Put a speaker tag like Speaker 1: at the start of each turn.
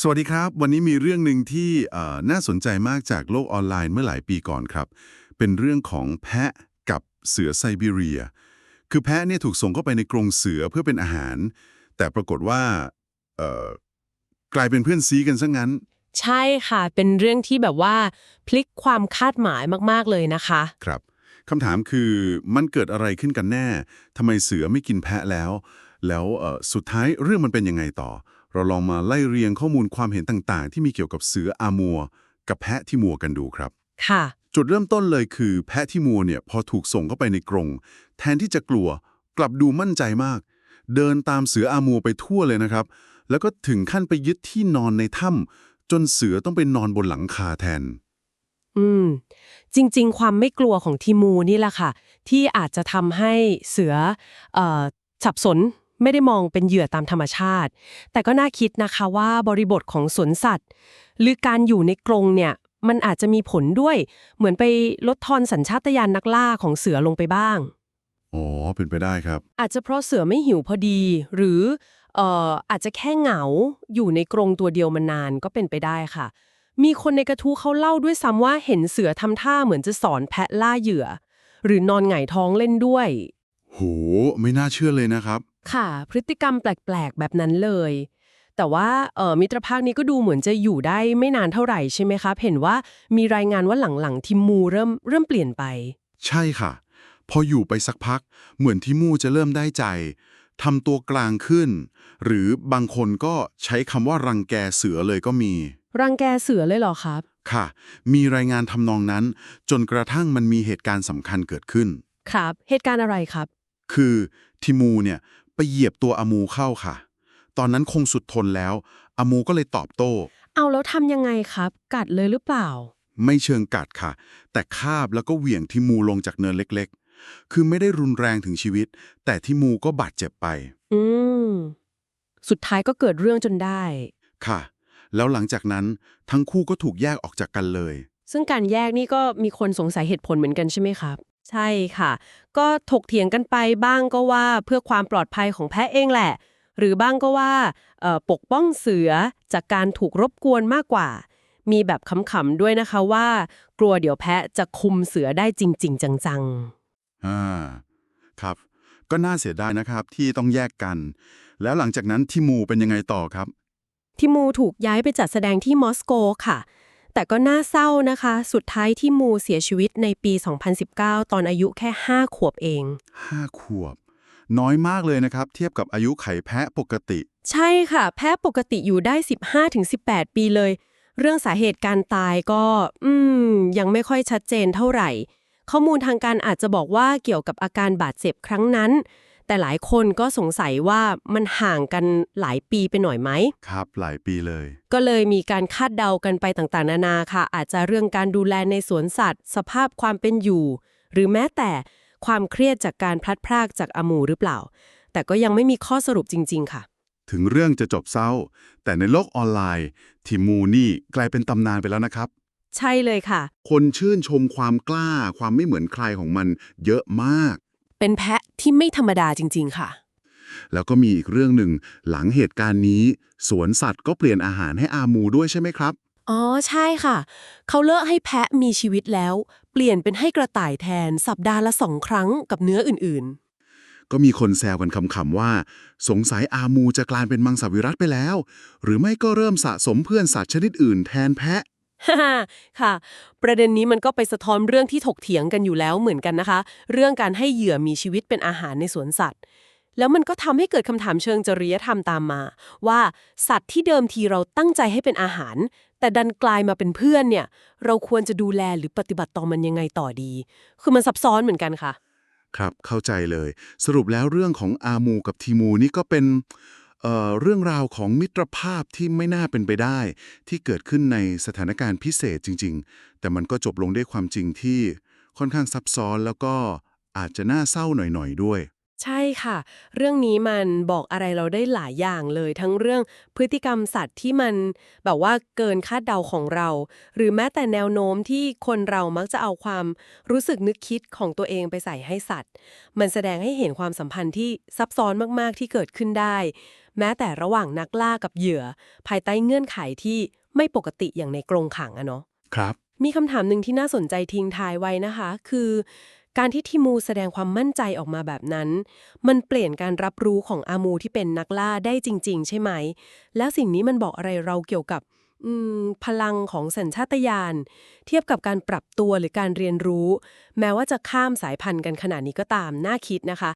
Speaker 1: สวัสดีครับ วันนี้มีเรื่องหนึ่งที่เอ่อน่าสนใจมากจากโลกออนไลน์เมื่อหลายปีก่อนครับ เป็นเรื่องของแพะกับเสือไซบีเรีย คือแพะเนี่ยถูกส่งเข้าไปในกรงเสือเพื่อเป็นอาหาร แต่ปรากฏว่าเอ่อกลายเป็นเพื่อนซีกันซะงั้น
Speaker 2: ใช่ค่ะ เป็นเรื่องที่แบบว่า พลิกความคาดหมายมาก ๆ เลยนะคะ
Speaker 1: ครับคำถามคือมันเกิดอะไรขึ้นกันแน่ทำไมเสือไม่กินแพะแล้ว แล้วเอ่อสุดท้ายเรื่องมันเป็นยังไงต่อ เราลองมาไล่เรียงข้อมูลความเห็นต่างๆ ที่มีเกี่ยวกับเสืออามัว กับแพะที่มัวกันดูครับ
Speaker 2: ค่ะ
Speaker 1: จุดเริ่มต้นเลยคือ แพะที่มัวเนี่ยพอถูกส่งเข้าไปในกรง แทนที่จะกลัว กลับดูมั่นใจมาก เดินตามเสืออามัวไปทั่วเลยนะครับ แล้วก็ถึงขั้นไปยึดที่นอนในถ้ำจนเสือต้องไปนอนบนหลังคาแทน
Speaker 2: อืม จริง ๆ ความไม่กลัวของทีมูนี่แหละค่ะ ที่อาจจะทำให้เสือเอ่อสับสน ไม่ได้มองเป็นเหยื่อตามธรรมชาติ แต่ก็น่าคิดนะคะว่าบริบทของสวนสัตว์ หรือการอยู่ในกรงเนี่ยมันอาจจะมีผลด้วย เหมือนไปลดทอนสัญชาตญาณนักล่าของเสือลงไปบ้าง
Speaker 1: อ๋อ เป็นไปได้ครับ
Speaker 2: อาจจะเพราะเสือไม่หิวพอดี หรือเอ่ออาจจะแค่เหงาอยู่ในกรงตัวเดียวมานานก็เป็นไปได้ค่ะ มีคนในกระทู้เขาเล่าด้วยซ้ำว่าเห็นเสือทำท่าเหมือนจะสอนแพะล่าเหยื่อ หรือนอนหงายท้องเล่นด้วย
Speaker 1: โห ไม่น่าเชื่อเลยนะครับ
Speaker 2: ค่ะ พฤติกรรมแปลก ๆ แบบนั้นเลย แต่ว่าเอ่อมิตรภาคนี้ก็ดูเหมือนจะอยู่ได้ไม่นานเท่าไหร่ใช่ไหมครับ เห็นว่ามีรายงานว่าหลังๆทิมมูเริ่มเริ่มเปลี่ยนไป
Speaker 1: ใช่ค่ะ พออยู่ไปสักพัก เหมือนที่มู่จะเริ่มได้ใจทำตัวกลางขึ้น หรือบางคนก็ใช้คำว่ารังแกเสือเลยก็มี
Speaker 2: รังแกเสือเลยเหรอครับ
Speaker 1: ค่ะ มีรายงานทำนองนั้น จนกระทั่งมันมีเหตุการณ์สำคัญเกิดขึ้น
Speaker 2: ครับ เหตุการณ์อะไรครับ
Speaker 1: คือทิมูเนี่ย ไปเหยียบตัวอามูเข้าค่ะ ตอนนั้นคงสุดทนแล้วอามูก็เลยตอบโต้
Speaker 2: เอาแล้วทำยังไงครับ กัดเลยหรือเปล่า
Speaker 1: ไม่เชิงกัดค่ะ แต่คาบแล้วก็เหวี่ยงทิมูลงจากเนินเล็กๆ คือไม่ได้รุนแรงถึงชีวิต แต่ทิมูก็บาดเจ็บไป
Speaker 2: อืม สุดท้ายก็เกิดเรื่องจนได้
Speaker 1: ค่ะ แล้วหลังจากนั้นทั้งคู่ก็ถูกแยกออกจากกันเลย
Speaker 2: ซึ่งการแยกนี่ก็มีคนสงสัยเหตุผลเหมือนกันใช่ไหมครับ ใช่ค่ะ ก็ถกเถียงกันไปบ้างก็ว่าเพื่อความปลอดภัยของแพะเองแหละ หรือบ้างก็ว่าเอ่อปกป้องเสือจากการถูกรบกวนมากกว่า มีแบบขำๆด้วยนะคะว่า กลัวเดี๋ยวแพะจะคุมเสือได้จริง ๆ จัง
Speaker 1: อ่าครับ ก็น่าเสียดายนะครับที่ต้องแยกกัน แล้วหลังจากนั้นทิมูเป็นยังไงต่อครับ
Speaker 2: ๆทิมูถูกย้ายไปจัดแสดงที่มอสโกค่ะ แต่ก็น่าเศร้านะคะ สุดท้ายที่มูเสียชีวิตในปี 2019 ตอนอายุแค่ 5 ขวบเอง
Speaker 1: ห้าขวบ น้อยมากเลยนะครับ เทียบกับอายุไขแพะปกติ
Speaker 2: ใช่ค่ะ แพ้ปกติอยู่ได้ 15-18 ปีเลย เรื่องสาเหตุการตายก็ อืม ยังไม่ค่อยชัดเจนเท่าไหร่ ข้อมูลทางการอาจจะบอกว่าเกี่ยวกับอาการบาดเจ็บครั้งนั้น แต่หลายคนก็สงสัยว่ามันห่างกันหลายปีไปหน่อยไหม
Speaker 1: ครับหลายปีเลย
Speaker 2: ก็เลยมีการคาดเดากันไปต่างๆ นานาค่ะ อาจจะเรื่องการดูแลในสวนสัตว์ สภาพความเป็นอยู่ หรือแม้แต่ความเครียดจากการพลัดพรากจากอาหมูหรือเปล่า แต่ก็ยังไม่มีข้อสรุปจริง ๆ ค่ะ
Speaker 1: ถึงเรื่องจะจบเศร้า แต่ในโลกออนไลน์ ทิมูนี่กลายเป็นตำนานไปแล้วนะครับ
Speaker 2: ใช่เลยค่ะ
Speaker 1: คนชื่นชมความกล้า ความไม่เหมือนใครของมัน เยอะมาก
Speaker 2: เป็นแพะที่ไม่ธรรมดาจริง ๆ ค่ะ
Speaker 1: แล้วก็มีอีกเรื่องหนึ่งหลังเหตุการณ์นี้ สวนสัตว์ก็เปลี่ยนอาหารให้อามูด้วยใช่ไหมครับ
Speaker 2: อ๋อใช่ค่ะ เขาเลิกให้แพะมีชีวิตแล้ว เปลี่ยนเป็นให้กระต่ายแทนสัปดาห์ละสองครั้งกับเนื้ออื่น
Speaker 1: ก็มีคนแซวกันคำๆว่า สงสัยอามูจะกลายเป็นมังสวิรัตไปแล้ว หรือไม่ก็เริ่มสะสมเพื่อนสัตว์ชนิดอื่นแทนแพะ
Speaker 2: ๆ ฮ่าค่ะ ประเด็นนี้มันก็ไปสะท้อนเรื่องที่ถกเถียงกันอยู่แล้วเหมือนกันนะคะ เรื่องการให้เหยื่อมีชีวิตเป็นอาหารในสวนสัตว์ แล้วมันก็ทำให้เกิดคำถามเชิงจริยธรรมตามมา ว่าสัตว์ที่เดิมทีเราตั้งใจให้เป็นอาหาร แต่ดันกลายมาเป็นเพื่อนเนี่ย เราควรจะดูแลหรือปฏิบัติต่อมันยังไงต่อดี คือมันซับซ้อนเหมือนกันค่ะ
Speaker 1: ครับเข้าใจเลย สรุปแล้วเรื่องของอามูกับทีมูนี่ก็เป็น เเรื่องราวของมิตรภาพที่ไม่น่าเป็นไปได้ ที่เกิดขึ้นในสถานการณ์พิเศษจริง ๆ แต่มันก็จบลงด้วยความจริงที่ค่อนข้างซับซ้อนแล้วก็อาจจะน่าเศร้าหน่อยๆด้วย
Speaker 2: ใช่ค่ะ เรื่องนี้มันบอกอะไรเราได้หลายอย่างเลย ทั้งเรื่องพฤติกรรมสัตว์ที่มันแบบว่าเกินคาดเดาของเรา หรือแม้แต่แนวโน้มที่คนเรามักจะเอาความรู้สึกนึกคิดของตัวเองไปใส่ให้สัตว์ มันแสดงให้เห็นความสัมพันธ์ที่ซับซ้อนมากๆที่เกิดขึ้นได้ แม้แต่ระหว่างนักล่ากับเหยื่อ ภายใต้เงื่อนไขที่ไม่ปกติอย่างในกรงขังอะเนาะ
Speaker 1: ครับ
Speaker 2: มีคำถามหนึ่งที่น่าสนใจทิ้งท้ายไว้นะคะ คือ การที่ทิมูแสดงความมั่นใจออกมาแบบนั้น มันเปลี่ยนการรับรู้ของอามูที่เป็นนักล่าได้จริง ๆ ใช่ไหม แล้วสิ่งนี้มันบอกอะไรเราเกี่ยวกับพลังของสัญชาตญาณเทียบกับการปรับตัวหรือการเรียนรู้ แม้ว่าจะข้ามสายพันธุ์กันขนาดนี้ก็ตามน่าคิดนะคะ